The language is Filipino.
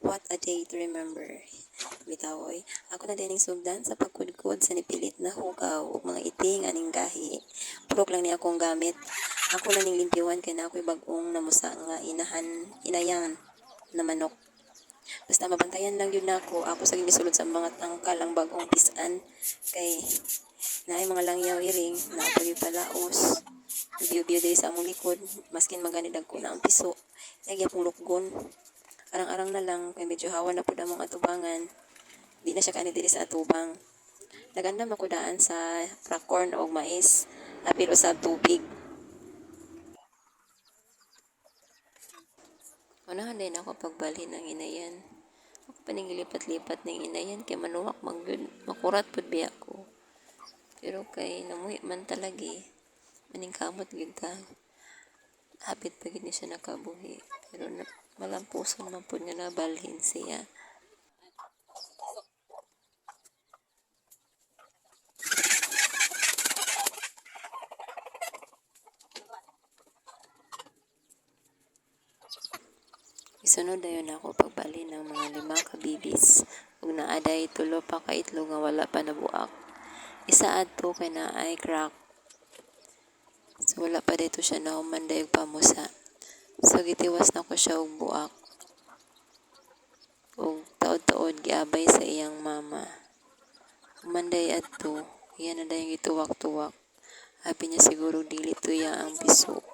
What a day to remember. Bitawoy, ako na din sugdan sa pagkudkod sa nipilit na hugaw ug mga iting aning gahi. Purok lang ni akong gamit. Ako na ning limpiwan kay na ako'y bag-ong namusa nga inahan, inayan na manok. Basta mabantayan lang yun nako. Ako sa gisulod sa mga tangkal ang bagong pisan kay naay mga langyaw iring na pagi palaos. Biyo-biyo diri sa among likod, maskin maganidag ko na ang piso. Nagya pong lukgon. Arang-arang na lang, kay medyo hawa na po na mga atubangan. Di na siya kani diri sa atubang. Naganda makudaan sa crack corn o mais. Apil usab tubig. Unahan din ako pagbalhin ng inayan. Ako paningilipat-lipat ng inayan kay manuwak magyud makurat pud biya ko. Pero kay namuhi man talagi, maning kamot gyud ka. Hapit pa gid ni siya nakabuhi. Pero na, malampusan man pud nga nabalhin siya. Isunod dayon ako pagbali ng mga lima ka bibis. Ug naaday tulo pa ka itlog nga wala pa nabuak. Isa adto kay naay crack. Wala pa dito siya nahuman dayog pamusa. So gitiwas na ko siya og buak. Ug taod-taod giabay sa iyang mama. Manday adto, iyan na dayong gituwak-tuwak. Happy niya siguro dili tuya ang piso.